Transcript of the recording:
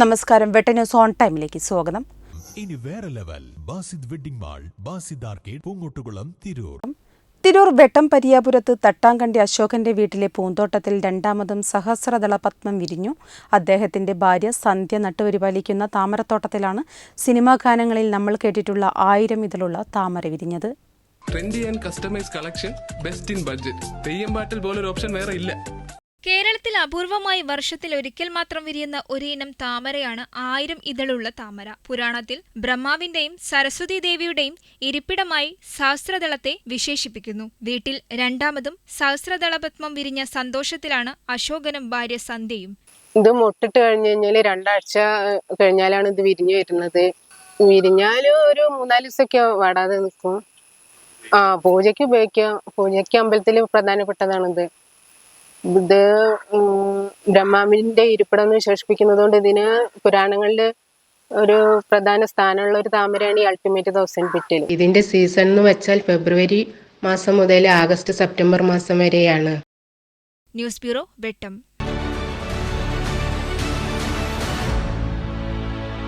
നമസ്കാരം. വെട്ടന്യൂസ് ഓൺ ടൈമിലേക്ക് സ്വാഗതം. ഇനി വേറെ level. Basid wedding mall Basid arcade Poongottukulam Tirur. Tirur Vettam പരിയാപുരത്ത് തട്ടാങ്കണ്ടി അശോകന്റെ വീട്ടിലെ പൂന്തോട്ടത്തിൽ രണ്ടാമതും സഹസ്രദള പത്മം വിരിഞ്ഞു. അദ്ദേഹത്തിന്റെ ഭാര്യ സന്ധ്യ നട്ടുപരിപാലിക്കുന്ന താമരത്തോട്ടത്തിലാണ് സിനിമാ ഗാനങ്ങളിൽ നമ്മൾ കേട്ടിട്ടുള്ള ആയിരം ഇതിലുള്ള താമര വിരിഞ്ഞത്. Trendy and customise collection best in budget Theyyam പാട്ടിൽ പോലൊരു ഓപ്ഷൻ വേറെ ഇല്ല. കേരളത്തിൽ അപൂർവമായി വർഷത്തിൽ ഒരിക്കൽ മാത്രം വിരിയുന്ന ഒരു ഇനം താമരയാണ് ആയിരം ഇതളുള്ള താമര. പുരാണത്തിൽ ബ്രഹ്മാവിന്റെയും സരസ്വതി ദേവിയുടെയും ഇരിപ്പിടമായി സഹസ്രദളത്തെ വിശേഷിപ്പിക്കുന്നു. വീട്ടിൽ രണ്ടാമതും സഹസ്രദളപത്മം വിരിഞ്ഞ സന്തോഷത്തിലാണ് അശോകനും ഭാര്യ സന്ധ്യയും. ഇത് മുട്ടിട്ട് കഴിഞ്ഞു കഴിഞ്ഞാൽ രണ്ടാഴ്ച കഴിഞ്ഞാലാണ് ഇത് വിരിഞ്ഞു വരുന്നത്. വിരിഞ്ഞാലും ഒരു മൂന്നാൽ ദിവസമൊക്കെ വാടാതെ നിൽക്കും ആ പൂജയ്ക്ക് ഉപയോഗിക്കാം. പൂജയ്ക്ക് അമ്പലത്തിൽ പ്രധാനപ്പെട്ടതാണിത്. ഇത് ബ്രഹ്മാവിന്റെ ഇരിപ്പിടം എന്ന് വിശേഷിപ്പിക്കുന്നത് കൊണ്ട് ഇതിന് പുരാണങ്ങളിൽ ഒരു പ്രധാന സ്ഥാനമുള്ള ഒരു താമരയാണ് ഈ അൾട്ടിമേറ്റ് തൗസൻഡ് പിറ്റിൽ ഇതിന്റെ സീസൺ എന്ന് വെച്ചാൽ ഫെബ്രുവരി മാസം മുതൽ ആഗസ്റ്റ് സെപ്റ്റംബർ മാസം വരെയാണ്. News bureau Vettam.